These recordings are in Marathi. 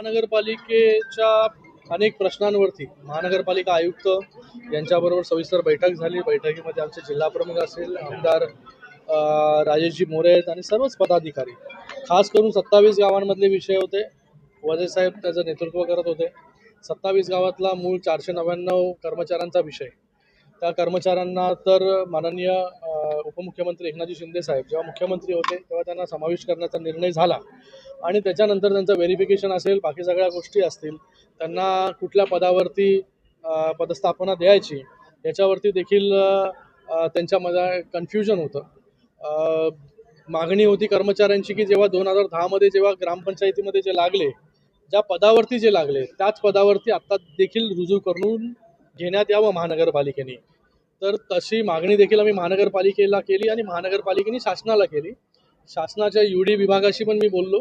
महानगरपालिकेच्या अनेक प्रश्नांवरती महानगरपालिका आयुक्त यांच्याबरोबर सविस्तर बैठक झाली. बैठकीमध्ये आमचे जिल्हा प्रमुख असेल आमदार राजेशजी मोरे आहेत आणि सर्वच पदाधिकारी. खास करून सत्तावीस गावांमधले विषय होते. वजे साहेब त्याचं नेतृत्व करत होते. सत्तावीस गावातला मूळ चारशे नव्याण्णव कर्मचाऱ्यांचा विषय. त्या कर्मचाऱ्यांना तर माननीय उपमुख्यमंत्री एकनाथजी शिंदे साहेब जेव्हा मुख्यमंत्री होते तेव्हा त्यांना समावेश करण्याचा निर्णय झाला. आणि त्याच्यानंतर त्यांचं व्हेरिफिकेशन असेल बाकी सगळ्या गोष्टी असतील त्यांना कुठल्या पदावरती पदस्थापना द्यायची याच्यावरती देखील त्यांच्यामध्ये कन्फ्युजन होतं. मागणी होती कर्मचाऱ्यांची की जेव्हा दोन हजार दहामध्ये जेव्हा ग्रामपंचायतीमध्ये जे लागले ज्या पदावरती जे लागले त्याच पदावरती आत्ता देखील रुजू करून घेण्यात यावं महानगरपालिकेने. तर तशी मागणी देखील आम्ही महानगरपालिकेला केली आणि महानगरपालिकेने शासनाला केली. शासनाच्या यू डी विभागाशी पण मी बोललो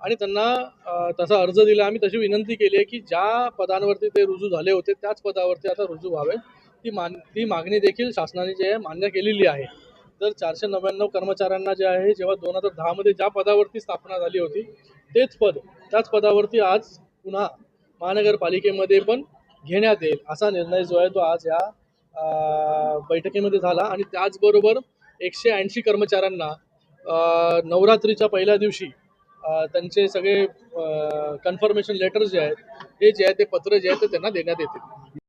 आणि त्यांना तसा अर्ज दिला. आम्ही तशी विनंती केली आहे की ज्या पदांवरती ते रुजू झाले होते त्याच पदावरती आता रुजू व्हावे ती मान ती मागणी देखील शासनाने जे आहे मान्य केलेली आहे. तर चारशे नव्याण्णव कर्मचाऱ्यांना जे आहे जेव्हा दोन हजार दहामध्ये ज्या पदावरती स्थापना झाली होती तेच पद त्याच पदावरती आज पुन्हा महानगरपालिकेमध्ये पण घेण्यात येईल असा निर्णय जो आहे तो आज या बैठकीमध्ये झाला आणि त्याचबरोबर एकशे ऐंशी कर्मचाऱ्यांना नवरात्रीच्या पहिल्या दिवशी त्यांचे सगळे कन्फर्मेशन लेटर जे आहेत हे जे आहे ते पत्र जे आहे ते त्यांना देण्यात येतील.